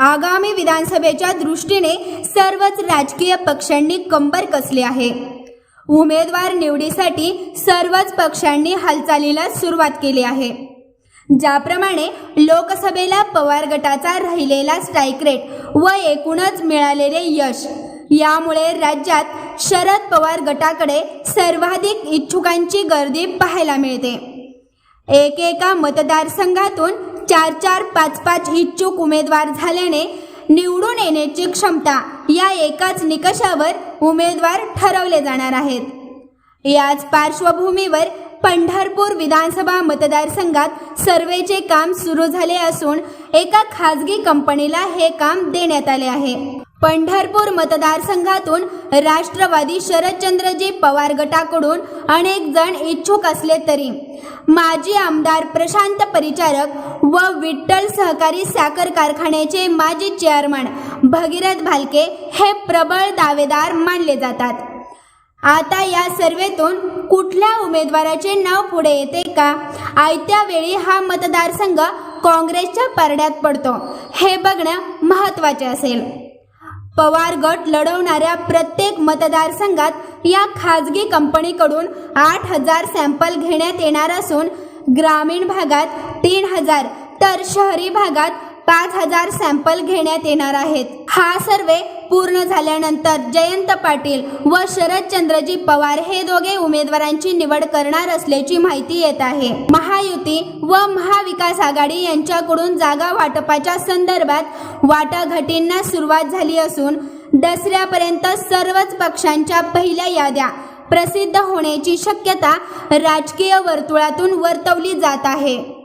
आगामी विधानसभेच्या दृष्टीने सर्वच राजकीय पक्षांनी कंबर कसली आहे. उमेदवार निवडीसाठी सर्वच पक्षांनी हालचालीला सुरुवात केली आहे. ज्याप्रमाणे लोकसभेला पवार गटाचा राहिलेला स्ट्राईक रेट व एकूणच मिळालेले यश यामुळे राज्यात शरद पवार गटाकडे सर्वाधिक इच्छुकांची गर्दी पाहायला मिळते. एकेका मतदारसंघातून चार चार पाच पाच इच्छुक उमेदवार झाल्याने निवडून येण्याची क्षमता या एकाच निकषावर उमेदवार ठरवले जाणार आहेत. याच पार्श्वभूमीवर पंढरपूर विधानसभा मतदारसंघात सर्वेचे काम सुरू झाले असून एका खाजगी कंपनीला हे काम देण्यात आले आहे. पंढरपूर मतदारसंघातून राष्ट्रवादी शरदचंद्रजी पवार गटाकडून अनेक जण इच्छुक असले तरी माजी आमदार प्रशांत परिचारक व विठ्ठल सहकारी साखर कारखान्याचे माजी चेअरमन भगीरथ भालके हे प्रबळ दावेदार मानले जातात. आता या सर्वेतून कुठल्या उमेदवाराचे नाव पुढे येते का? आयत्या वेळी हा मतदारसंघ काँग्रेसच्या परड्यात पडतो. हे बघणं महत्त्वाचे असेल. पवार गट लढवणाऱ्या प्रत्येक मतदारसंघात या खाजगी कंपनीकडून आठ हजार सॅम्पल घेण्यात येणार असून ग्रामीण भागात तीन हजार तर शहरी भागात पाच हजार सॅम्पल घेण्यात येणार आहेत. हा सर्वे पूर्ण झाल्यानंतर जयंत पाटील व शरदचंद्रजी पवार हे दोघे उमेदवारांची निवड करणार असल्याची माहिती येत आहे. महायुती व महाविकास आघाडी यांच्याकडून जागा वाटपाच्या संदर्भात वाटाघाटींना सुरुवात झाली असून दसऱ्यापर्यंत सर्वच पक्षांच्या पहिल्या याद्या प्रसिद्ध होण्याची शक्यता राजकीय वर्तुळातून वर्तवली जात आहे.